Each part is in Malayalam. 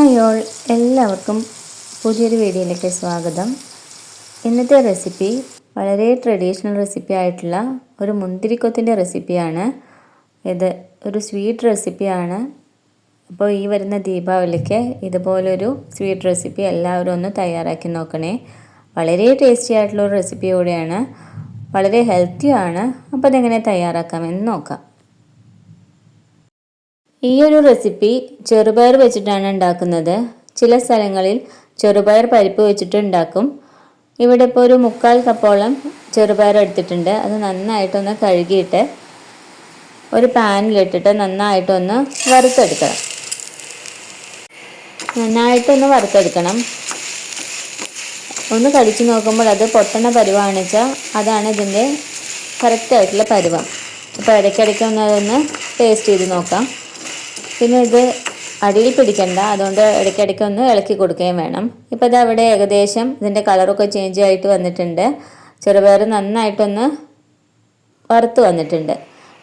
Hi all. എല്ലാവർക്കും പുതിയൊരു വീഡിയോയിലേക്ക് സ്വാഗതം. ഇന്നത്തെ റെസിപ്പി വളരെ ട്രഡീഷണൽ റെസിപ്പി ആയിട്ടുള്ള ഒരു മുന്തിരിക്കൊത്തിന്റെ റെസിപ്പിയാണ്. ഇത് ഒരു സ്വീറ്റ് റെസിപ്പിയാണ്. അപ്പോൾ ഈ വരുന്ന ദീപാവലിക്ക് ഇതുപോലൊരു സ്വീറ്റ് റെസിപ്പി എല്ലാവരും ഒന്ന് തയ്യാറാക്കി നോക്കണേ. വളരെ ടേസ്റ്റി ആയിട്ടുള്ള ഒരു റെസിപ്പി കൂടെയാണ്. വളരെ ഹെൽത്തിയാണ്. അപ്പോൾ അതെങ്ങനെ തയ്യാറാക്കാമെന്ന് നോക്കാം. ഈ ഒരു റെസിപ്പി ചെറുപയർ വെച്ചിട്ടാണ് ഉണ്ടാക്കുന്നത്. ചില സ്ഥലങ്ങളിൽ ചെറുപയർ പരിപ്പ് വെച്ചിട്ട് ഉണ്ടാക്കും. ഇവിടെ ഇപ്പോൾ ഒരു മുക്കാൽ കപ്പോളം ചെറുപയർ എടുത്തിട്ടുണ്ട്. അത് നന്നായിട്ടൊന്ന് കഴുകിയിട്ട് ഒരു പാനിലിട്ടിട്ട് നന്നായിട്ടൊന്ന് വറുത്തെടുക്കണം. നന്നായിട്ടൊന്ന് വറുത്തെടുക്കണം. ഒന്ന് കടിച്ചു നോക്കുമ്പോൾ അത് പൊട്ടണ പരുവാണെന്ന് വെച്ചാൽ അതാണ് ഇതിന്റെ കറക്റ്റായിട്ടുള്ള പരുവം. അപ്പോൾ ഇടയ്ക്കിടയ്ക്ക് ഒന്ന് അതൊന്ന് ടേസ്റ്റ് ചെയ്ത് നോക്കാം. പിന്നെ ഇത് അടിയിൽ പിടിക്കണ്ട. അതുകൊണ്ട് ഇടയ്ക്കിടയ്ക്ക് ഒന്ന് ഇളക്കി കൊടുക്കുകയും വേണം. ഇപ്പോൾ ഇത് അവിടെ ഏകദേശം ഇതിന്റെ കളറൊക്കെ ചേഞ്ച് ആയിട്ട് വന്നിട്ടുണ്ട്. ചെറുപയർ നന്നായിട്ടൊന്ന് വറുത്ത് വന്നിട്ടുണ്ട്.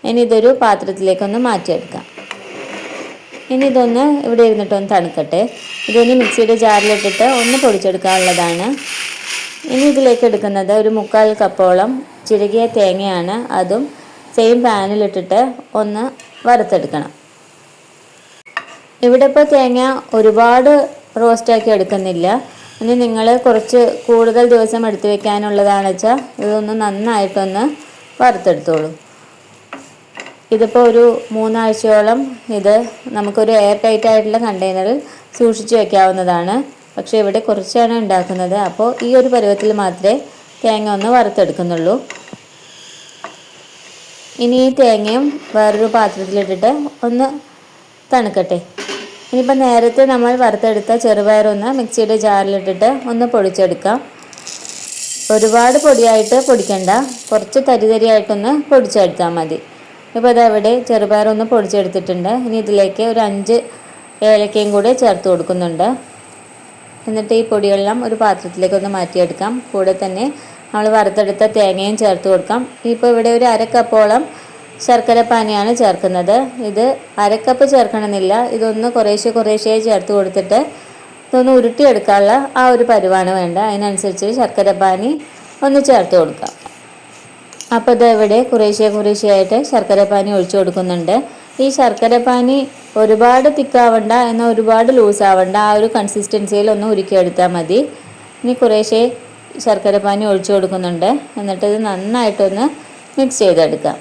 ഇനി ഇതൊരു പാത്രത്തിലേക്കൊന്ന് മാറ്റിയെടുക്കാം. ഇനി ഇതൊന്ന് ഇവിടെ ഇരുന്നിട്ടൊന്ന് തണുക്കട്ടെ. ഇതൊന്ന് മിക്സിയുടെ ജാറിലിട്ടിട്ട് ഒന്ന് പൊടിച്ചെടുക്കാനുള്ളതാണ്. ഇനി ഇതിലേക്ക് എടുക്കുന്നത് ഒരു മുക്കാൽ കപ്പോളം ചിരകിയ തേങ്ങയാണ്. അതും സെയിം പാനിലിട്ടിട്ട് ഒന്ന് വറുത്തെടുക്കണം. ഇവിടെ ഇപ്പോൾ തേങ്ങ ഒരുപാട് റോസ്റ്റാക്കി എടുക്കുന്നില്ല. ഇനി നിങ്ങൾ കുറച്ച് കൂടുതൽ ദിവസം എടുത്തു വെക്കാനുള്ളതാണെന്ന് വെച്ചാൽ ഇതൊന്ന് നന്നായിട്ടൊന്ന് വറുത്തെടുത്തോളൂ. ഇതിപ്പോൾ ഒരു മൂന്നാഴ്ചയോളം ഇത് നമുക്കൊരു എയർ ടൈറ്റ് ആയിട്ടുള്ള കണ്ടെയ്നറിൽ സൂക്ഷിച്ച് വെക്കാവുന്നതാണ്. പക്ഷേ ഇവിടെ കുറച്ചാണ് ഉണ്ടാക്കുന്നത്. അപ്പോൾ ഈ ഒരു പരുവത്തിൽ മാത്രമേ തേങ്ങ ഒന്ന് വറുത്തെടുക്കുന്നുള്ളൂ. ഇനി ഈ തേങ്ങയും വേറൊരു പാത്രത്തിലിട്ടിട്ട് ഒന്ന് തണുക്കട്ടെ. ഇനിയിപ്പോൾ നേരത്തെ നമ്മൾ വറുത്തെടുത്ത ചെറുപയറൊന്ന് മിക്സിയുടെ ജാറിലിട്ടിട്ട് ഒന്ന് പൊടിച്ചെടുക്കാം. ഒരുപാട് പൊടിയായിട്ട് പൊടിക്കണ്ട. കുറച്ച് തരി തരിയായിട്ടൊന്ന് പൊടിച്ചെടുത്താൽ മതി. ഇപ്പോൾ അതവിടെ ചെറുപയറൊന്ന് പൊടിച്ചെടുത്തിട്ടുണ്ട്. ഇനി ഇതിലേക്ക് ഒരു അഞ്ച് ഏലക്കയും കൂടെ ചേർത്ത് കൊടുക്കുന്നുണ്ട്. എന്നിട്ട് ഈ പൊടിയെല്ലാം ഒരു പാത്രത്തിലേക്ക് ഒന്ന് മാറ്റിയെടുക്കാം. കൂടെ തന്നെ നമ്മൾ വറുത്തെടുത്ത തേങ്ങയും ചേർത്ത് കൊടുക്കാം. ഇപ്പോൾ ഇവിടെ ഒരു അര ശർക്കര പാനിയാണ് ചേർക്കുന്നത്. ഇത് അരക്കപ്പ് ചേർക്കണമെന്നില്ല. ഇതൊന്ന് കുറേശ്ശെ കുറേശ്ശെ ചേർത്ത് കൊടുത്തിട്ട് ഇതൊന്ന് ഉരുട്ടിയെടുക്കാനുള്ള ആ ഒരു പരുവാണ് വേണ്ട അതിനനുസരിച്ച് ശർക്കര പാനി ഒന്ന് ചേർത്ത് കൊടുക്കാം. അപ്പോൾ ഇത് ഇവിടെ കുറേശ്ശെ കുറേശ്ശെയായിട്ട് ശർക്കര പാനി ഒഴിച്ചു കൊടുക്കുന്നുണ്ട്. ഈ ശർക്കര പാനി ഒരുപാട് തിക്കാവണ്ട എന്നാൽ ഒരുപാട് ലൂസ് ആവണ്ട ആ ഒരു കൺസിസ്റ്റൻസിയിൽ ഒന്ന് ഉരുക്കിയെടുത്താൽ മതി. ഇനി കുറേശ്ശെ ശർക്കര പാനി ഒഴിച്ചു കൊടുക്കുന്നുണ്ട്. എന്നിട്ട് ഇത് നന്നായിട്ടൊന്ന് മിക്സ് ചെയ്തെടുക്കാം.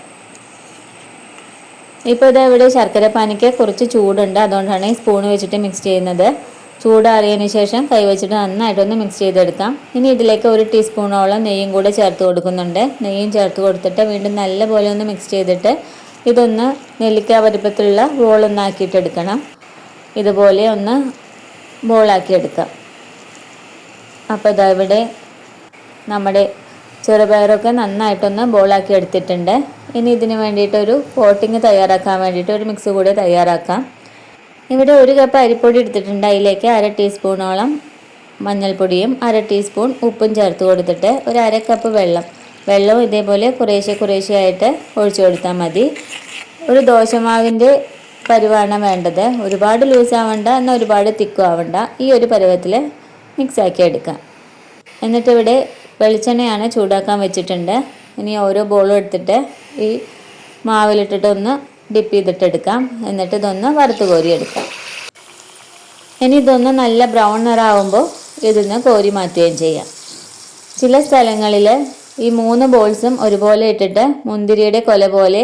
ഇപ്പോൾ ഇത് ഇവിടെ ശർക്കര പാനിക്ക് കുറച്ച് ചൂടുണ്ട്. അതുകൊണ്ടാണ് ഈ സ്പൂൺ വെച്ചിട്ട് മിക്സ് ചെയ്യുന്നത്. ചൂടാറിയതിന് ശേഷം കൈ വെച്ചിട്ട് നന്നായിട്ടൊന്ന് മിക്സ് ചെയ്തെടുക്കാം. ഇനി ഇതിലേക്ക് ഒരു ടീസ്പൂണോളം നെയ്യും കൂടെ ചേർത്ത് കൊടുക്കുന്നുണ്ട്. നെയ്യും ചേർത്ത് കൊടുത്തിട്ട് വീണ്ടും നല്ലപോലെ ഒന്ന് മിക്സ് ചെയ്തിട്ട് ഇതൊന്ന് നെല്ലിക്ക വലുപ്പത്തിലുള്ള ബോളൊന്നാക്കിയിട്ടെടുക്കണം ഇതുപോലെ ഒന്ന് ബോളാക്കി എടുക്കാം അപ്പോൾ ഇതാ ഇവിടെ നമ്മുടെ ചെറുപയറൊക്കെ നന്നായിട്ടൊന്ന് ബോളാക്കി എടുത്തിട്ടുണ്ട്. ഇനി ഇതിന് വേണ്ടിയിട്ട് ഒരു കോട്ടിങ് തയ്യാറാക്കാൻ വേണ്ടിയിട്ട് ഒരു മിക്സ് കൂടി തയ്യാറാക്കാം. ഇവിടെ ഒരു കപ്പ് അരിപ്പൊടി എടുത്തിട്ടുണ്ട്. അതിലേക്ക് അര ടീസ്പൂണോളം മഞ്ഞൾപ്പൊടിയും അര ടീസ്പൂൺ ഉപ്പും ചേർത്ത് കൊടുത്തിട്ട് ഒരു അര കപ്പ് വെള്ളം വെള്ളവും ഇതേപോലെ കുറേശ്ശെ കുറേശ്ശെ ആയിട്ട് ഒഴിച്ചു കൊടുത്താൽ മതി. ഒരു ദോശമാവിന്റെ പരുവാണ് വേണ്ടത്. ഒരുപാട് ലൂസ് ആവണ്ട എന്നാൽ ഒരുപാട് തിക്കും ആവണ്ട. ഈ ഒരു പരുവത്തിൽ മിക്സാക്കി എടുക്കാം. എന്നിട്ട് ഇവിടെ വെളിച്ചെണ്ണയാണ് ചൂടാക്കാൻ വെച്ചിട്ടുണ്ട്. ഇനി ഓരോ ബോളും എടുത്തിട്ട് ഈ മാവിലിട്ടിട്ട് ഒന്ന് ഡിപ്പ് ചെയ്തിട്ടെടുക്കാം എന്നിട്ട് ഇതൊന്ന് വറുത്ത് കോരിയെടുക്കാം ഇനി ഇതൊന്ന് നല്ല ബ്രൗൺ നിറാവുമ്പോൾ ഇതിന്ന് കോരി മാറ്റുകയും ചെയ്യാം. ചില സ്ഥലങ്ങളിൽ ഈ മൂന്ന് ബോൾസും ഒരുപോലെ ഇട്ടിട്ട് മുന്തിരിയുടെ കൊല പോലെ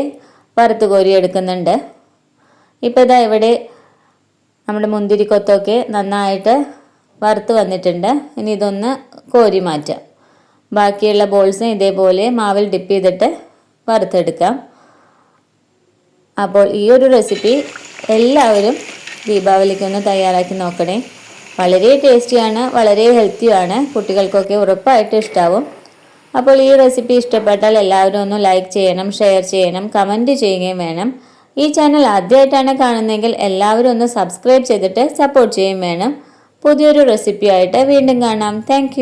വറുത്ത് കോരി എടുക്കുന്നുണ്ട്. ഇപ്പോൾ ഇതാ ഇവിടെ നമ്മുടെ മുന്തിരി കൊത്തൊക്കെ നന്നായിട്ട് വറുത്ത് വന്നിട്ടുണ്ട്. ഇനി ഇതൊന്ന് കോരി മാറ്റാം. ബാക്കിയുള്ള ബോൾസും ഇതേപോലെ മാവിൽ ഡിപ്പ് ചെയ്തിട്ട് വറുത്തെടുക്കാം അപ്പോൾ ഈ ഒരു റെസിപ്പി എല്ലാവരും ദീപാവലിക്കൊന്ന് തയ്യാറാക്കി നോക്കണേ. വളരെ ടേസ്റ്റിയാണ് വളരെ ഹെൽത്തിയാണ് കുട്ടികൾക്കൊക്കെ ഉറപ്പായിട്ട് ഇഷ്ടാവും. അപ്പോൾ ഈ റെസിപ്പി ഇഷ്ടപ്പെട്ടാൽ എല്ലാവരും ഒന്ന് ലൈക്ക് ചെയ്യണം ഷെയർ ചെയ്യണം കമന്റ് ചെയ്യുകയും വേണം. ഈ ചാനൽ ആദ്യമായിട്ടാണ് കാണുന്നതെങ്കിൽ എല്ലാവരും ഒന്ന് സബ്സ്ക്രൈബ് ചെയ്തിട്ട് സപ്പോർട്ട് ചെയ്യുകയും വേണം. പുതിയൊരു റെസിപ്പിയായിട്ട് വീണ്ടും കാണാം. താങ്ക്